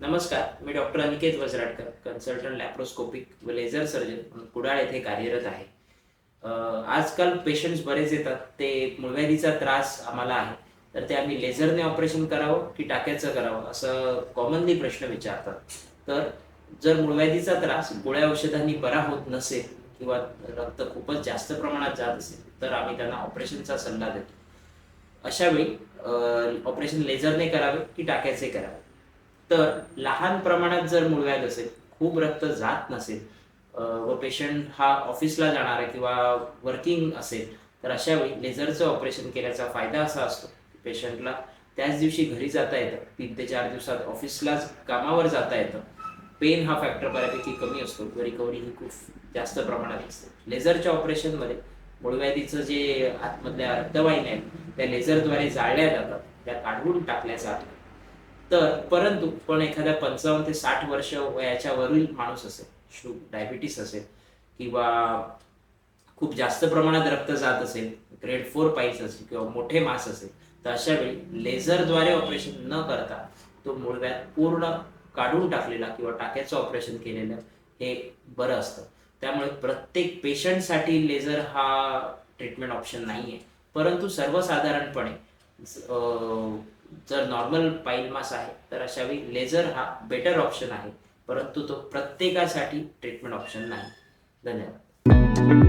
नमस्कार मी doctor Aniket Vajratkar consultant laparoscopic व laser surgeon Kudal येथे कार्यरत आहे. आजकाल पेशंट्स बरेच येतात ते मुळव्याधीचा त्रास आम्हाला आहे. तर ते आम्ही लेझरने ऑपरेशन करावं की टाक्याचं करावं असं कॉमनली प्रश्न विचारतात. तर जर मुळव्याधीचा त्रास गोळ्या औषधांनी बरा होत नसेल किंवा रक्त खूपच जास्त प्रमाणात जात असेल तर आम्ही त्यांना ऑपरेशनचा सल्ला देतो. अशावेळी ऑपरेशन लेझरने करावे की टाक्याचे करावे? तर लहान प्रमाणात जर मुळव्याध असेल खूप रक्त जात नसेल व पेशंट हा ऑफिसला जाणार आहे किंवा वर्किंग असेल तर अशा वेळी लेझरचं ऑपरेशन केल्याचा फायदा असा असतो. पेशंटला त्याच दिवशी घरी जाता येतं. तीन ते चार दिवसात ऑफिसला कामावर जाता येतं. पेन हा फॅक्टर बऱ्यापैकी कमी असतो. व रिकव्हरी ही खूप जास्त प्रमाणात असते. लेझरच्या ऑपरेशनमध्ये मुळव्याधीचं जे आतमधल्या रक्तवाहिन्या आहेत त्या लेझरद्वारे जाळल्या जातात. त्या काढून टाकल्या जातात तर परंतु पण एखाद्या पंचावन्न ते साठ वर्ष वयाच्या वरील माणूस असेल शु डायबिटीस असेल किंवा खूप जास्त प्रमाणात रक्त जात असेल ग्रेड फोर पाईस असेल किंवा मोठे मास असेल तर अशा वेळी लेझरद्वारे ऑपरेशन न करता तो मूळव्याध पूर्ण काढून टाकलेला किंवा टाक्याचं ऑपरेशन केलेलं हे बरं असतं. त्यामुळे प्रत्येक पेशंटसाठी लेझर हा ट्रीटमेंट ऑप्शन नाही आहे परंतु सर्वसाधारणपणे जर नॉर्मल पाईल मास आहे तर अशावेळी लेझर हा बेटर ऑप्शन आहे. परंतु तो प्रत्येकासाठी ट्रीटमेंट ऑप्शन नाही. धन्यवाद.